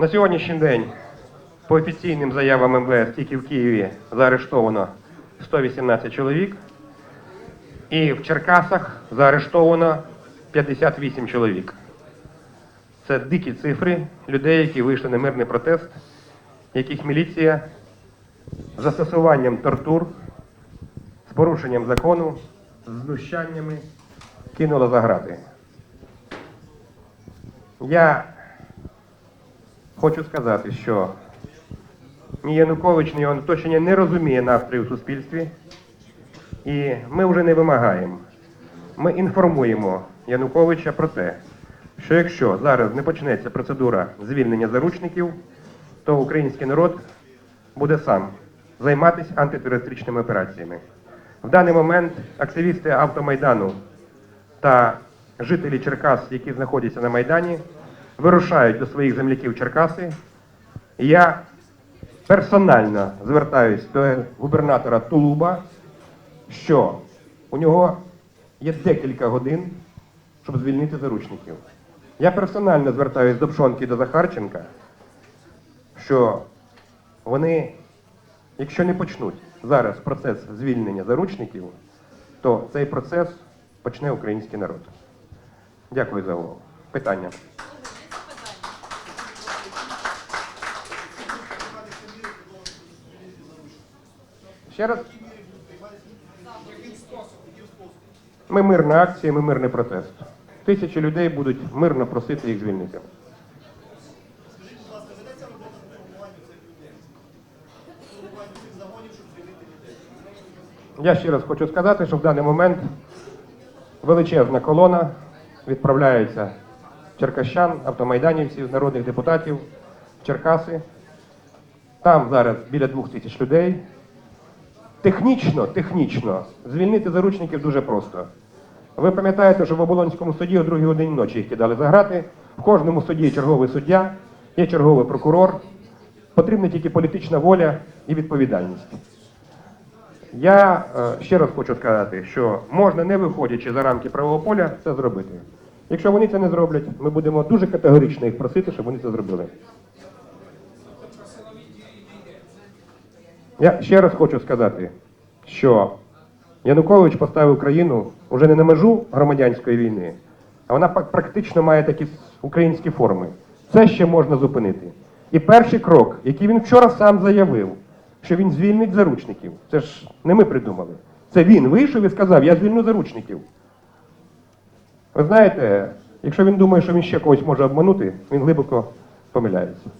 На сьогоднішній день, по офіційним заявам МВС, тільки в Києві заарештовано 118 чоловік, і в Черкасах заарештовано 58 чоловік. Це дикі цифри людей, які вийшли на мирний протест, яких міліція застосуванням тортур, з порушенням закону, з знущаннями кинула за грати. Я хочу сказати, що ні Янукович, ні його оточення не розуміє настрою в суспільстві, і ми вже не вимагаємо. Ми інформуємо Януковича про те, що якщо зараз не почнеться процедура звільнення заручників, то український народ буде сам займатися антитерористичними операціями. В даний момент активісти автомайдану та жителі Черкас, які знаходяться на Майдані, вирушають до своїх земляків Черкаси. Я персонально звертаюсь до губернатора Тулуба, що у нього є декілька годин, щоб звільнити заручників. Я персонально звертаюсь до Пшонки і до Захарченка, що вони, якщо не почнуть зараз процес звільнення заручників, то цей процес почне український народ. Дякую за увагу. Питання. Ще раз. Ми мирна акція, ми мирний протест. Тисячі людей будуть мирно просити їх звільнити. Я ще раз хочу сказати, що в даний момент величезна колона відправляється черкащан, автомайданівців, народних депутатів Черкаси. Там зараз біля двох тисяч людей. Технічно, технічно звільнити заручників дуже просто. Ви пам'ятаєте, що в Оболонському суді о другій годині ночі їх кидали за грати. В кожному суді є черговий суддя, є черговий прокурор. Потрібна тільки політична воля і відповідальність. Я е, ще раз хочу сказати, що можна, не виходячи за рамки правового поля, це зробити. Якщо вони це не зроблять, ми будемо дуже категорично їх просити, щоб вони це зробили. Я ще раз хочу сказати, що Янукович поставив країну вже не на межу громадянської війни, а вона практично має такі українські форми. Це ще можна зупинити. І перший крок, який він вчора сам заявив, що він звільнить заручників. Це ж не ми придумали. Це він вийшов і сказав, я звільню заручників. Ви знаєте, якщо він думає, що він ще когось може обманути, він глибоко помиляється.